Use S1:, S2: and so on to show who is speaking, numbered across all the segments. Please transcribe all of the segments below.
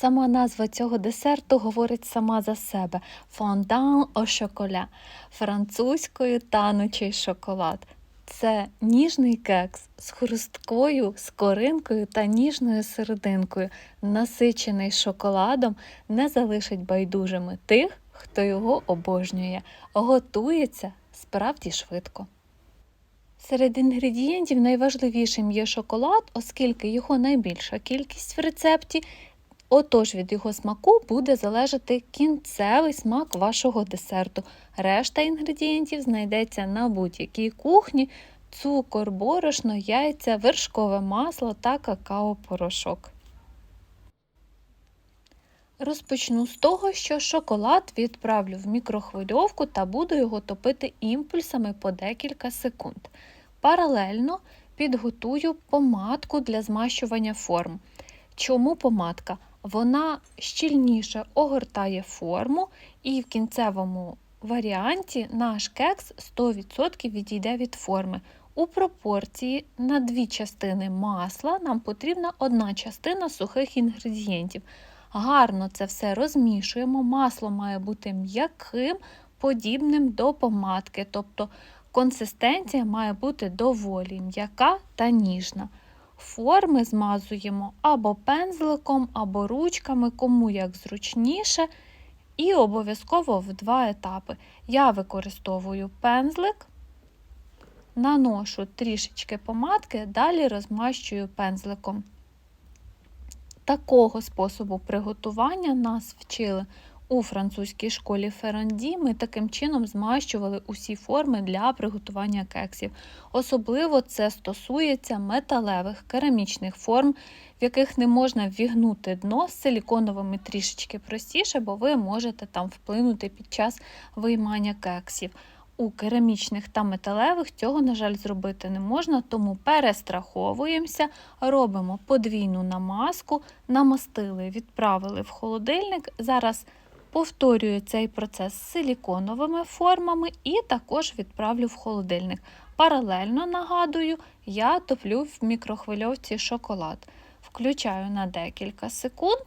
S1: Сама назва цього десерту говорить сама за себе фондан au chocolat, французькою танучий шоколад. Це ніжний кекс з хрусткою, скоринкою та ніжною серединкою, насичений шоколадом, не залишить байдужими тих, хто його обожнює. Готується справді швидко. Серед інгредієнтів найважливішим є шоколад, оскільки його найбільша кількість в рецепті. Отож від його смаку буде залежати кінцевий смак вашого десерту. Решта інгредієнтів знайдеться на будь-якій кухні: цукор, борошно, яйця, вершкове масло та какао-порошок. Розпочну з того, що шоколад відправлю в мікрохвильовку та буду його топити імпульсами по декілька секунд. Паралельно підготую помадку для змащування форм. Чому помадка? Вона щільніше огортає форму, і в кінцевому варіанті наш кекс 100% відійде від форми. У пропорції на дві частини масла нам потрібна одна частина сухих інгредієнтів. Гарно це все розмішуємо. Масло має бути м'яким, подібним до помадки, тобто консистенція має бути доволі м'яка та ніжна. Форми змазуємо або пензликом, або ручками, кому як зручніше. І обов'язково в два етапи. Я використовую пензлик, наношу трішечки помадки, далі розмащую пензликом. Такого способу приготування нас вчили у французькій школі Феранді. Ми таким чином змащували усі форми для приготування кексів. Особливо це стосується металевих керамічних форм, в яких не можна ввігнути дно з силіконовими трішечки простіше, бо ви можете там вплинути під час виймання кексів. У керамічних та металевих цього, на жаль, зробити не можна, тому перестраховуємося, робимо подвійну намазку, намастили, відправили в холодильник. Зараз повторюю цей процес з силіконовими формами і також відправлю в холодильник. Паралельно нагадую, я топлю в мікрохвильовці шоколад. Включаю на декілька секунд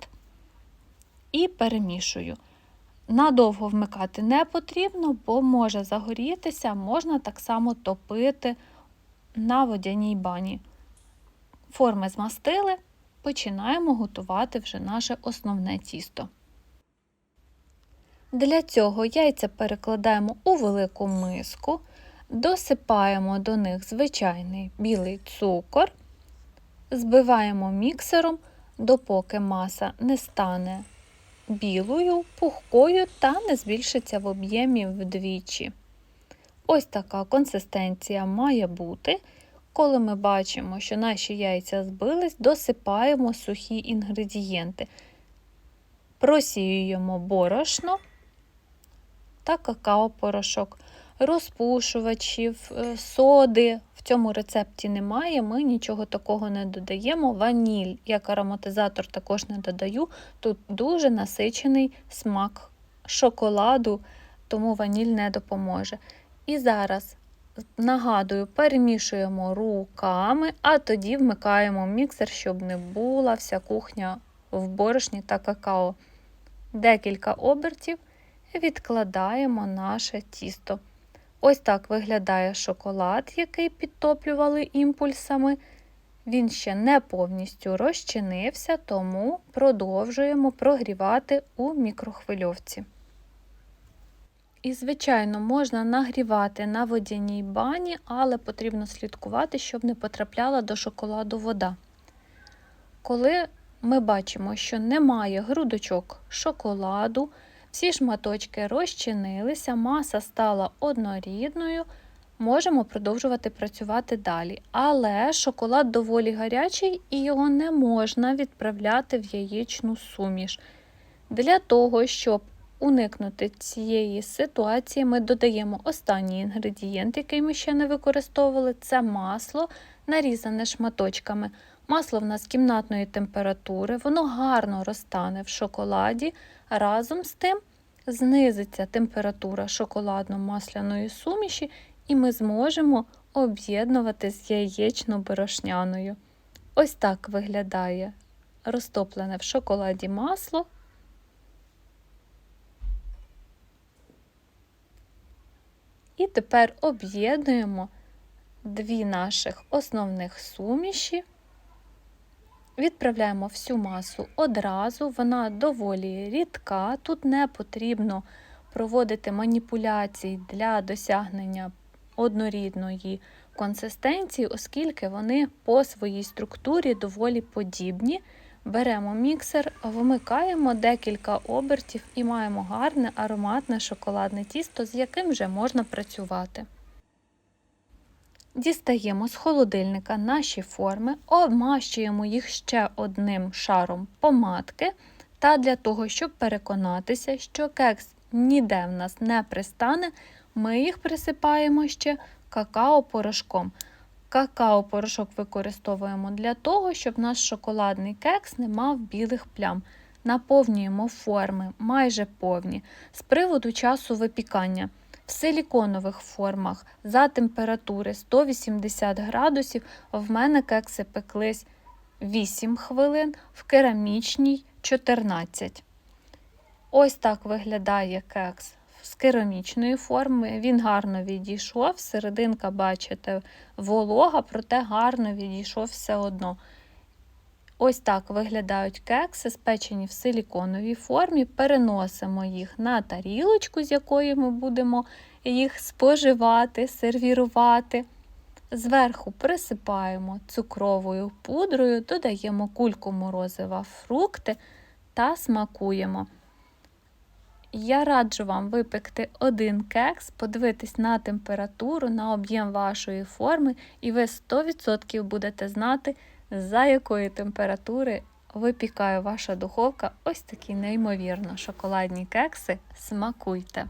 S1: і перемішую. Надовго вмикати не потрібно, бо може загорітися, можна так само топити на водяній бані. Форми змастили, починаємо готувати вже наше основне тісто. Для цього яйця перекладаємо у велику миску, досипаємо до них звичайний білий цукор, збиваємо міксером, допоки маса не стане білою, пухкою та не збільшиться в об'ємі вдвічі. Ось така консистенція має бути. Коли ми бачимо, що наші яйця збились, досипаємо сухі інгредієнти, просіюємо борошно та какао-порошок, розпушувачів, е, соди. В цьому рецепті немає, ми нічого такого не додаємо. Ваніль, як ароматизатор, також не додаю. Тут дуже насичений смак шоколаду, тому ваніль не допоможе. І зараз, нагадую, перемішуємо руками, а тоді вмикаємо міксер, щоб не була вся кухня в борошні та какао. Декілька обертів відкладаємо наше тісто. Ось так виглядає шоколад, який підтоплювали імпульсами. Він ще не повністю розчинився, тому продовжуємо прогрівати у мікрохвильовці. І, звичайно, можна нагрівати на водяній бані, але потрібно слідкувати, щоб не потрапляла до шоколаду вода. Коли ми бачимо, що немає грудочок шоколаду, всі шматочки розчинилися, маса стала однорідною, можемо продовжувати працювати далі. Але шоколад доволі гарячий і його не можна відправляти в яєчну суміш. Для того, щоб уникнути цієї ситуації, ми додаємо останній інгредієнт, який ми ще не використовували це масло, нарізане шматочками. Масло в нас кімнатної температури, воно гарно розтане в шоколаді. Разом з тим знизиться температура шоколадно-масляної суміші, і ми зможемо об'єднувати з яєчно-борошняною. Ось так виглядає розтоплене в шоколаді масло. І тепер об'єднуємо дві наших основних суміші. Відправляємо всю масу одразу, вона доволі рідка. Тут не потрібно проводити маніпуляцій для досягнення однорідної консистенції, оскільки вони по своїй структурі доволі подібні. Беремо міксер, вмикаємо декілька обертів і маємо гарне ароматне шоколадне тісто, з яким вже можна працювати. Дістаємо з холодильника наші форми, обмащуємо їх ще одним шаром помадки. Та для того, щоб переконатися, що кекс ніде в нас не пристане, ми їх присипаємо ще какао-порошком. Какао-порошок використовуємо для того, щоб наш шоколадний кекс не мав білих плям. Наповнюємо форми майже повні. З приводу часу випікання. В силіконових формах за температури 180 градусів в мене кекси пеклись 8 хвилин, в керамічній 14. Ось так виглядає кекс з керамічної форми. Він гарно відійшов. Серединка, бачите, волога, проте гарно відійшов все одно. Ось так виглядають кекси, спечені в силіконовій формі. Переносимо їх на тарілочку, з якої ми будемо їх споживати, сервірувати. Зверху присипаємо цукровою пудрою, додаємо кульку морозива фрукти та смакуємо. Я раджу вам випекти один кекс, подивитись на температуру, на об'єм вашої форми, і ви 100% будете знати, за якої температури випікає ваша духовка ось такі неймовірно шоколадні кекси. Смакуйте!